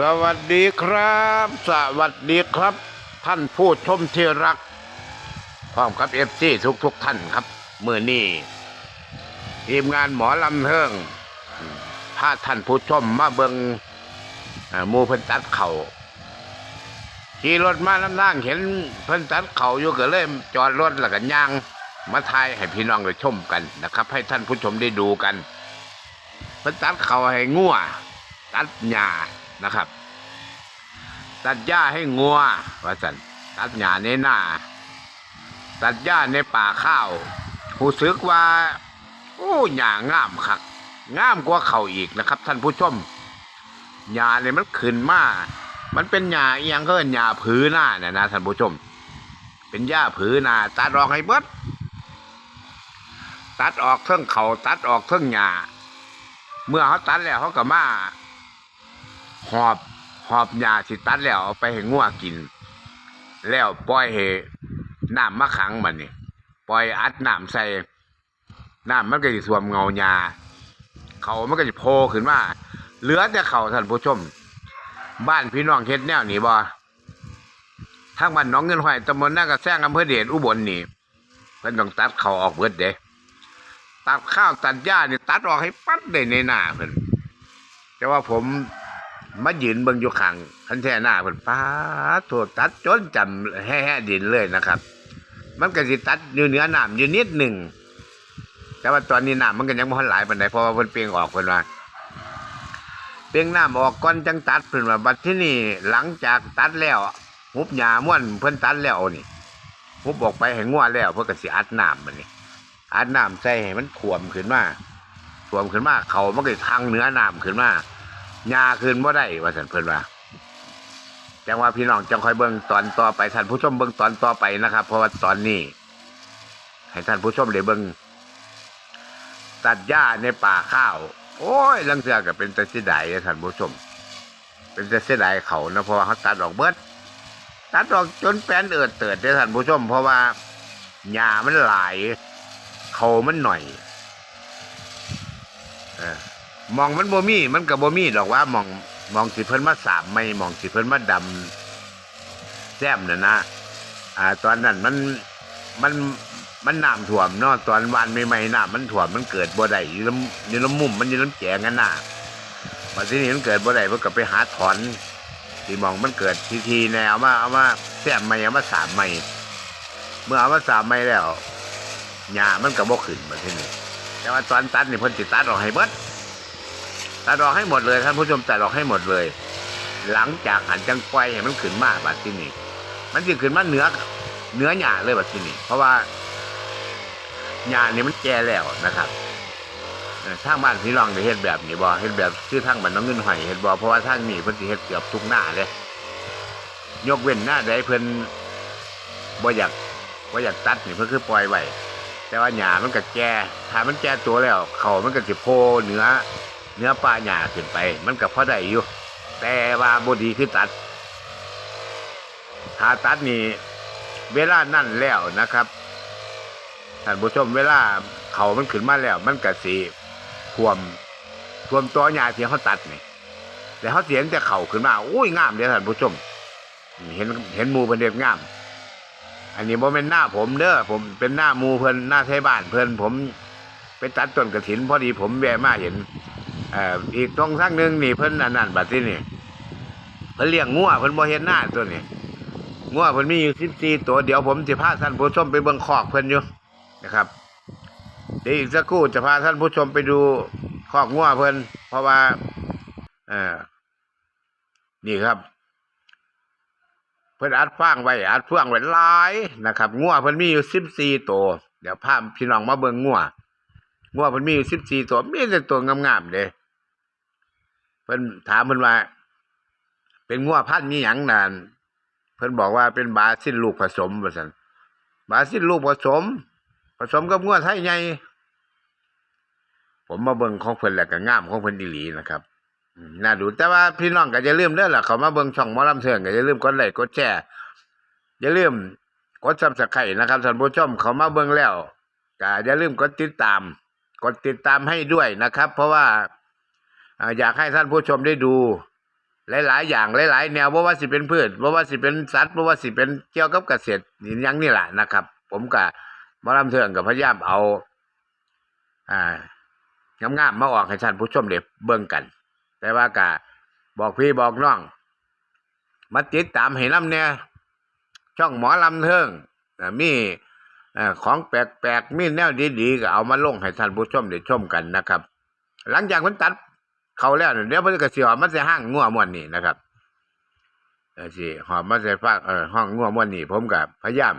สวัสดีครับ สวัสดีครับ ท่านผู้ชมที่รัก พร้อมกับเอฟซีทุกทุกท่านครับเมื่อนี้ทีมงานหมอลำเทิงพาท่านผู้ชมมาเบิงมูเพิ่นตัดเข่าขี่รถมาลำนั่งเห็นเพิ่นตัดเข่าอยู่ก็เลยจอดรถแล้วก็ย่าง มาทายให้พี่น้องได้ชมกันนะครับ ให้ท่านผู้ชมได้ดูกัน เพิ่นตัดเข่าให้งัวตัดหญ้า นะครับ ตัดหญ้าให้งัวว่าสันตัดหญ้าในหน้า ตัดหญ้าในป่าข้าวผู้ซึกว่า โอ้หญ้างามคักงามกว่าเขาอีกนะครับ ท่านผู้ชมหญ้าเนี่ยมันขึ้นมามันเป็นหญ้าเอหยังก็เป็นหญ้าผือหน้าเนี่ยนะท่านผู้ชม เป็นหญ้าผือหน้าตัดออกให้เบิดตัดออกเทิงเขาตัดออกเทิงหญ้าเมื่อเขาตัดแล้วเขาก็มา หอบหอบยาสิตัดแล้วเอาไปให้งัวกิน แล้วปล่อยให้น้ำมะขังมันนี่ปล่อยอัดน้ำใส่น้ำมันก็จะสวมเงายาเขามันก็จะโผล่ขึ้นมาเหลือแต่เขาท่านผู้ชม บ้านพี่น้องเฮ็ดแนวนี้บ่ทางบ้านน้องเงินห้อยตำบลนากระแซงอำเภอเดชอุบลนี่เพิ่นต้องตัดเขาออกเบิดเด้ตัดข้าวตัดหญ้านี่ตัดออกให้ปัดได้ในหน้าเพิ่นแต่ว่าผม มายืนเบิ่งอยู่ข้างคันแท่หน้าเพิ่นป้าดโทษตัดจนจำแห่ดินเลยนะครับ มันก็สิตัดอยู่เหนือน้ำอยู่นิดหนึ่งแต่ว่าตอนนี้น้ำมันก็ยังบ่ทันหลายปานใดเพราะว่าเพิ่นเปียงออกเพิ่นว่าเปียงน้ำออกก่อนจังตัดเพิ่นว่าบัดที่นี่หลังจากตัดแล้วหุบหญ้าม่วนเพิ่นตัดแล้วนี่หุบออกไปให้งัวแล้วเพิ่นก็สิอัดน้ำมันนี่อัดน้ำใส่ให้มันท่วมขึ้นมาท่วมขึ้นมาเขามันก็ทางเหนือน้ำขึ้นมา ยาคืนบ่ได้ว่าสันเพิ่นว่าจังว่าพี่น้องจังคอยเบิ่งตอนต่อไปท่านผู้ชมเบิ่งตอนต่อไปนะครับ เพราะว่าตอนนี้ ให้ท่านผู้ชมได้เบิ่งตัดหญ้าในป่าข้าว โอ้ยลังเทือก็เป็นแต่เสียดายท่านผู้ชม เป็นแต่เสียดายเขานะเพราะว่าเขาตัดออกเบิดตัดออกจนแป้นเอิดเติดท่านผู้ชม เพราะว่าหญ้ามันหลายเขามันหน่อย เออ มองมันบ่มีมันก็บ่มีดอกว่ามองมองสิเพิ่นมาสามไม่มองสิเพิ่นมาดำแซมน่ะนะอ่า ตอนนั้นมันมันมันน้ำท่วมเนาะตอนวานใหม่ๆน้ำมันท่วมมันเกิดบ่ได้อยู่ลำอยู่ลำมุมมันอยู่ลำแจงกันน่ะมาที่นี่มันเกิดบ่ได้เพิ่นก็ไปหาถอนที่มองมันเกิดทีทีแนวเอามาเอามาแซมใหม่เอามาสามใหม่เมื่อเอามาสามใหม่แล้วหญ้ามันก็บ่ขึ้นมาที่นี่แต่ว่าตอนตัดนี่เพิ่นสิตัดออกให้เบิด ตัดออกให้หมดเลยท่านผู้ชมตัดออกให้หมดเลย หลังจากหันจังไฟให้มันขึ้นมาบัดที่นี่มันจะขึ้นมาเนื้อเนื้อหญ้าเลยบัดที่นี่เพราะว่าหญ้านี่ยมันแก่แล้วนะครับเอ่อทางบ้านพี่น้องได้เฮ็ดแบบนี้บ่เฮ็ดแบบชื่อทางบ้านน้องเงินหอยเฮ็ดบ่เพราะว่าทางนี้เพิ่นสิเฮ็ดเกือบทุกหน้าเลยยกเว้นหน้าใดเพิ่นบ่อยากบ่อยากตัดนี่เพิ่นคือปล่อยไว้แต่ว่าหญ้ามันก็แก่ถ้ามันแก่ตัวแล้ว เขามันก็สิโผล่เหนือ เนื้อปลาหยาขึ้นไป มันก็พอได้อยู่ แต่ว่าบดีคือตัดถ้าตัดนี่เวลานั่นแล้วนะครับท่านผู้ชมเวลาเขามันขึ้นมาแล้ว มันก็สีท่วมท่วมตัวหยาที่เขาตัดนี่แต่เขาเสียงแต่เข่าขึ้นมาอุ้ยงามเด้อท่านผู้ชม เห็นเห็นมูเป็นเด็ดงาม อันนี้บ่เป็นหน้าผมเด้อผมเป็นหน้ามูเพิ่นหน้าไทยบ้านเพิ่นผมไปตัดต้นกระถินพอดีผมแวะมาเห็น อ่ออีกตรงทั้งหนึ่งนี่เพิ่นอันนั้นบัดที่นี่เพิ่นเลี้ยงงัวเพิ่นบ่เห็นหน้าตัวนี้งัวเพิ่นมีอยู่14ตัวเดี๋ยวผมสิพาท่านผู้ชมไปเบิ่งคอกเพิ่นอยู่นะครับเดี๋ยวอีกสักครู่จะพาท่านผู้ชมไปดูคอกงัวเพิ่นเพราะว่าเอ่อนี่ครับ เพิ่นอัดฟางไว้อัดเฟืองไว้หลายนะครับงัวเพิ่นมีอยู่14ตัวเดี๋ยวพาพี่น้องมาเบิ่งงัว งัวเพิ่นมีสิบสี่ตัวมีแต่ตัวงามๆเด้เพิ่นถามเพิ่นว่า เป็นงัวพันธุ์มีหยังนานเพิ่นบอกว่าเป็นบาซิลลูกผสมว่าซั่นบาซิลลูกผสม ผสมกับงัวไทยใหญ่ผมมาเบิ่งของเพิ่นแล้วก็งามของเพิ่นดีหลีนะครับน่าดูแต่ว่าพี่น้องก็อย่าลืมเด้อล่ะเขามาเบิ่งช่องหมอลำเทืองก็อย่าลืมกดไลค์กดแชร์อย่าลืมกด Subscribe นะครับท่านผู้ชมเขามาเบิ่งแล้วก็อย่าลืมกดติดตาม กดติดตามให้ด้วยนะครับ เพราะว่าอยากให้ท่านผู้ชมได้ดู หลาย ๆ อย่างหลาย ๆ แนวบ่ว่าสิเป็นพืชบ่ว่าสิเป็นสัตว์บ่ว่าสิเป็นเกี่ยวกับเกษตรนี่ยังนี่แหละนะครับ ผมกับหมอลำเทืองกับพยายามเอา อ่างามๆมาออกให้ท่านผู้ชมได้เบิ่งกัน แต่ว่ากะบอกพี่บอกน้องมาติดตามให้นำเนี่ยช่องหมอลำเทิงอ่ามี อ่อของแปลกๆมีแนวดีๆก็เอามาลงให้ท่านผู้ชมได้ชมกันนะครับ หลังจากมันตัดเขาแล้วเนี่ยเดี๋ยวมันก็สิหอมมันจะห้างงัวมวนนี่นะครับเออสิหอมมันจะฟากเออห้องงัวมวนนี่ผมกับพยายาม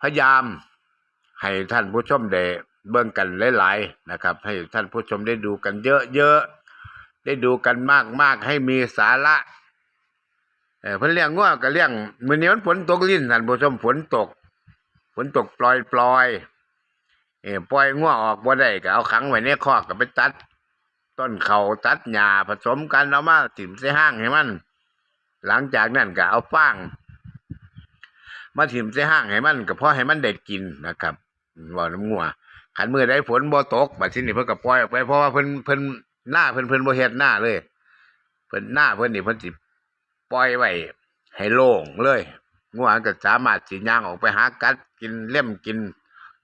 พยายาม ให้ท่านผู้ชมได้เบิ่งกันหลายๆนะครับ ให้ท่านผู้ชมได้ดูกันเยอะๆได้ดูกันมากๆให้มีสาระเออเพิ่นเลี้ยงงัวก็เลี้ยงมื้อนี้มันฝนตกลิ้นท่านผู้ชมฝนตก ฝนตกปล่อยๆเออปล่อยงัวออกบ่ได้ก็เอาขังไว้ในคอกก็ไปตัด ต้นเขาตัดหญ้าผสมกันเอามาถิ่มใส่ห้างให้มัน หลังจากนั้นก็เอาฟางมาถิ่มใส่ห้างให้มันก็พอให้มันได้กินนะครับว่าน้ำงัวขันมือได้ฝนบ่ตกบัดที่นี้เพิ่นก็ปล่อยออกไปเพราะว่าเพิ่นเพิ่นหน้าเพิ่นเพิ่นบ่เฮ็ดหน้าเลย เพิ่นหน้าเพิ่นนี่เพิ่นสิปล่อยไว้ให้โล่งเลย งัวก็สามารถสิย่างออกไปหากัดกินเล่มกิน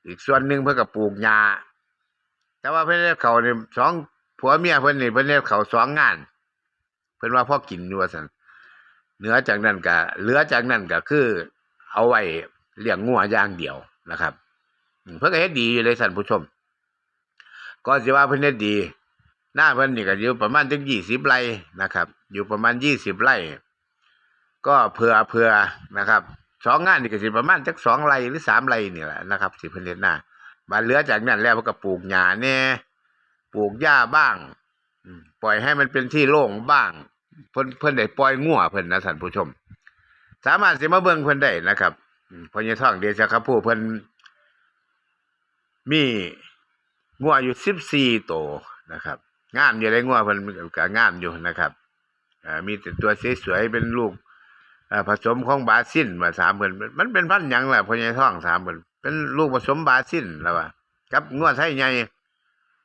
อีกส่วนหนึ่งเพิ่นก็ปลูกหญ้าแต่ว่าเพิ่อนเฮ็ดเขานี่ยสองผัวเมียเพิ่อนนี่เพิ่อนเฮ็ดเขาสองงาน เพิ่อนว่าพ่อกินอยู่ว่าซั่นเหนือจากนั้นก็เหลือจากนั้นก็คือ เอาไว้เลี้ยงงัวอย่างเดียวนะครับ เพิ่นก็เฮ็ดดีอยู่เลยท่านผู้ชม ก็สิว่าเพิ่อนเฮ็ดดีหน้าเพิ่อนนี่ก็อยู่ประมาณจัก20ไร่นะครับ อยู่ประมาณ20ไร่ ก็เผื่อเผื่อนะครับสองงานนี่ก็สิประมาณจักสองไรหรือสามไรนี่แหละนะครับสิเพิ่นเฮ็ดหน้าบานเหลือจากนั้นแล้วเพิ่นก็ปลูกหญ้าแหน่ปลูกหญ้าบ้างปล่อยให้มันเป็นที่โล่งบ้าง เพิ่นเพิ่นได้ปล่อยงัวเพิ่นนะท่านผู้ชม สามารถสิมาเบิ่งเพิ่นได้นะครับพราะท่องเดชะครับผู้เพิ่นมีงัวอยู่14ตัวนะครับงามอยู่ได้งัวเพิ่นก็งามอยู่นะครับมีแต่ตัวสวยๆเป็นลูก ผสมของบาซินมาถามเพิ่นมันเป็นพันยังล่ะพ่อใหญ่ท่องถามเพิ่นเป็นลูกผสมบาซินแล้วว่ากับงัวไทยใหญ่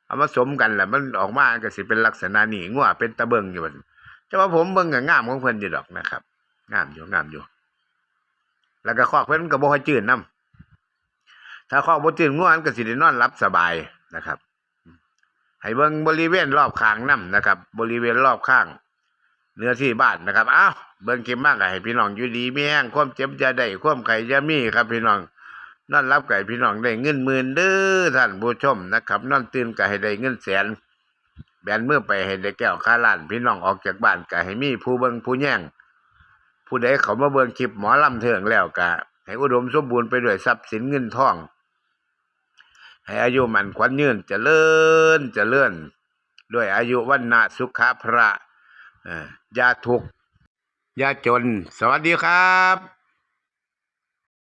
เอามาสมกันแล้วมันออกมาก็สิเป็นลักษณะนี้งัวเป็นตะเบิงอยู่บัดแต่ว่าผมเบิ่งก็งามของเพิ่นอยู่ดอกนะครับงามอยู่งามอยู่ แล้วก็คอกเพิ่นมันก็บ่ค่อยจืดนํถ้าคอกบ่จืดง่วมันก็สิได้นอนหลับสบายนะครับให้เบิ่งบริเวณรอบข้างนํนะครับ บริเวณรอบข้าง เนื้อที่บ้านนะครับ อ้าวเบิ่งก็บมากให้พี่น้องอยู่ดีมีแห้งความเจ็บจะได้ความไข้จะมีครับ พี่น้องนอนรับไก่พี่น้องได้เงินหมื่นเด้อท่านผู้ชมนะครับนอนตื่นก็ให้ได้เงินแสน แบนเมื่อไปให้ได้แก้วค่าล้าน พี่น้องออกจากบ้านก็ให้มีผู้เบิ่งผู้แย่งผู้ใดเขามาเบิ่งคลิปหมอลำเถิงแล้วก็ให้อุดมสมบูรณ์ไปด้วยทรัพย์สินเงินทอง ให้อายุมันขวัญยืนจะเจริญเจริญด้วยอายุวันนะสุขะพระ อย่าทุกข์อย่าจน สวัสดีครับ